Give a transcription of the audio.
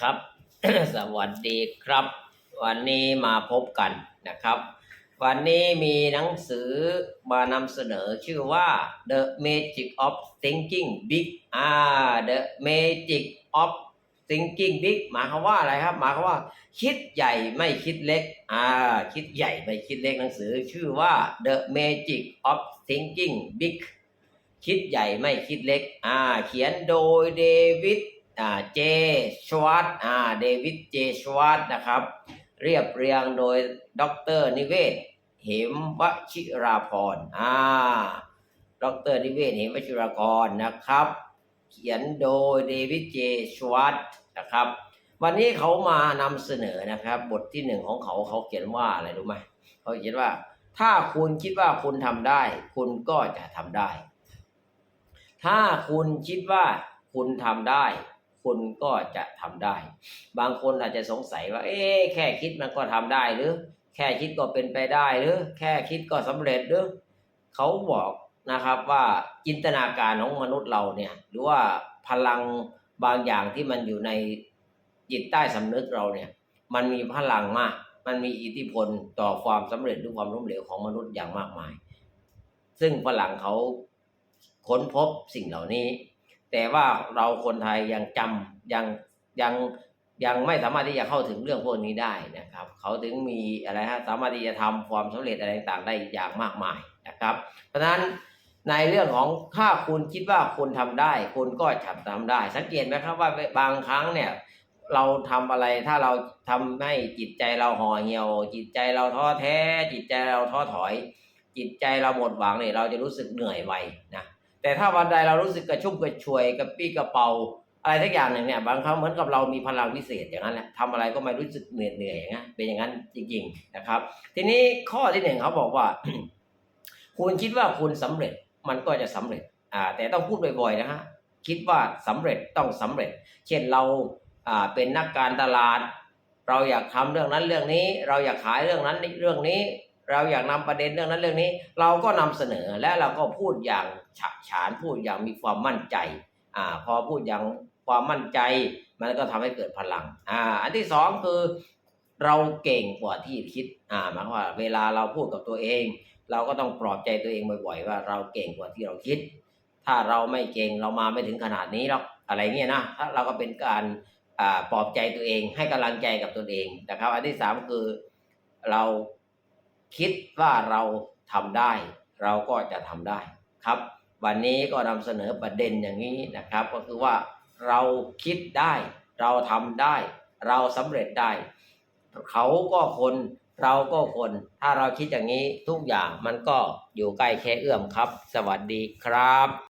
ครับ สวัสดีครับ วันนี้มาพบกันนะครับ วันนี้มีหนังสือมานำเสนอชื่อว่า The Magic of Thinking Big อ่า The Magic of Thinking Big หมายความว่าอะไรครับ หมายความว่า คิดใหญ่ไม่คิดเล็ก อ่า คิดใหญ่ไม่คิดเล็กหนังสือชื่อว่า The Magic of Thinking Big คิดใหญ่ไม่คิดเล็ก อ่า เขียนโดยเดวิด เจชวัตอ่าเดวิดเจชวัตนะครับ เรียบเรียงโดยดรนิเวศเหมวชิราพรอ่าดรนิเวศเหมวชิรากรนะครับ เขียนโดยเดวิดเจชวัตนะครับ วันนี้เขามานำเสนอนะครับ บทที่หนึ่งของเขาเขาเขียนว่าอะไรรู้ไหมเขาเขียนว่า ถ้าคุณคิดว่าคุณทำได้ คุณก็จะทำได้ ถ้าคุณคิดว่าคุณทำได้ คุณก็จะทำได้ บางคนอาจจะสงสัยว่า เอ๊แค่คิดมันก็ทำได้หรือ แค่คิดก็เป็นไปได้หรือ แค่คิดก็สำเร็จหรือเขาบอกนะครับว่าจินตนาการของมนุษย์เราเนี่ย หรือว่าพลังบางอย่างที่มันอยู่ในจิตใต้สำนึกเราเนี่ย มันมีพลังมาก มันมีอิทธิพลต่อความสำเร็จหรือความล้มเหลวของมนุษย์อย่างมากมาย ซึ่งฝรั่งเขาค้นพบสิ่งเหล่านี้ แต่ว่าเราคนไทยยังจำยังยังยังไม่สามารถที่จะเข้าถึงเรื่องพวกนี้ได้นะครับ เขาถึงมีอะไรฮะสามารถที่จะทำความสำเร็จอะไรต่างๆได้อย่างมากมายนะครับ เพราะฉะนั้นในเรื่องของถ้าคุณคิดว่าคุณทำได้คุณก็จะทำได้ สังเกตไหมครับว่าบางครั้งเนี่ยเราทำอะไรถ้าเราทำให้จิตใจเราห่อเหี่ยว จิตใจเราท้อแท้ จิตใจเราท้อถอย จิตใจเราหมดหวังเนี่ยเราจะรู้สึกเหนื่อยไวนะ แต่ถ้าวันใดเรารู้สึกกระชุ่มกระชวยกระปี้กระเป๋าอะไรทักอย่างหนึ่งเนี่ยบางครั้งเหมือนกับเรามีพลังวิเศษอย่างนั้นแหละทำอะไรก็ไม่รู้สึกเหนื่อยเหนื่อยอย่างนั้นเป็นอย่างนั้นจริง ๆนะครับ ทีนี้ข้อที่หนึ่งเขาบอกว่า คุณคิดว่าคุณสำเร็จมันก็จะสำเร็จอ่าแต่ต้องพูดบ่อยๆนะฮะคิดว่าสำเร็จต้องสำเร็จ เช่นเราอ่าเป็นนักการตลาด เราอยากทำเรื่องนั้นเรื่องนี้ เราอยากขายเรื่องนั้นเรื่องนี้ เราอยากนำประเด็นเรื่องนั้นเรื่องนี้ เราก็นำเสนอและเราก็พูดอย่างฉะฉานพูดอย่างมีความมั่นใจอ่าพอพูดอย่างความมั่นใจ มันก็ทำให้เกิดพลังอ่าอันที่สองคือเราเก่งกว่าที่คิดอ่าหมายความว่าเวลาเราพูดกับตัวเอง เราก็ต้องปลอบใจตัวเองบ่อยๆว่าเราเก่งกว่าที่เราคิด ถ้าเราไม่เก่งเรามาไม่ถึงขนาดนี้หรอกอะไรเงี้ยนะถ้าเราก็เป็นการอ่าปลอบใจตัวเองให้กำลังใจกับตัวเองนะครับ อันที่สามคือเรา คิดว่าเราทำได้ เราก็จะทำได้ครับ วันนี้ก็นำเสนอประเด็นอย่างนี้นะครับ ก็คือว่าเราคิดได้ เราทำได้ เราสำเร็จได้ เขาก็คนเราก็คน ถ้าเราคิดอย่างนี้ทุกอย่างมันก็อยู่ใกล้แค่เอื้อมครับ สวัสดีครับ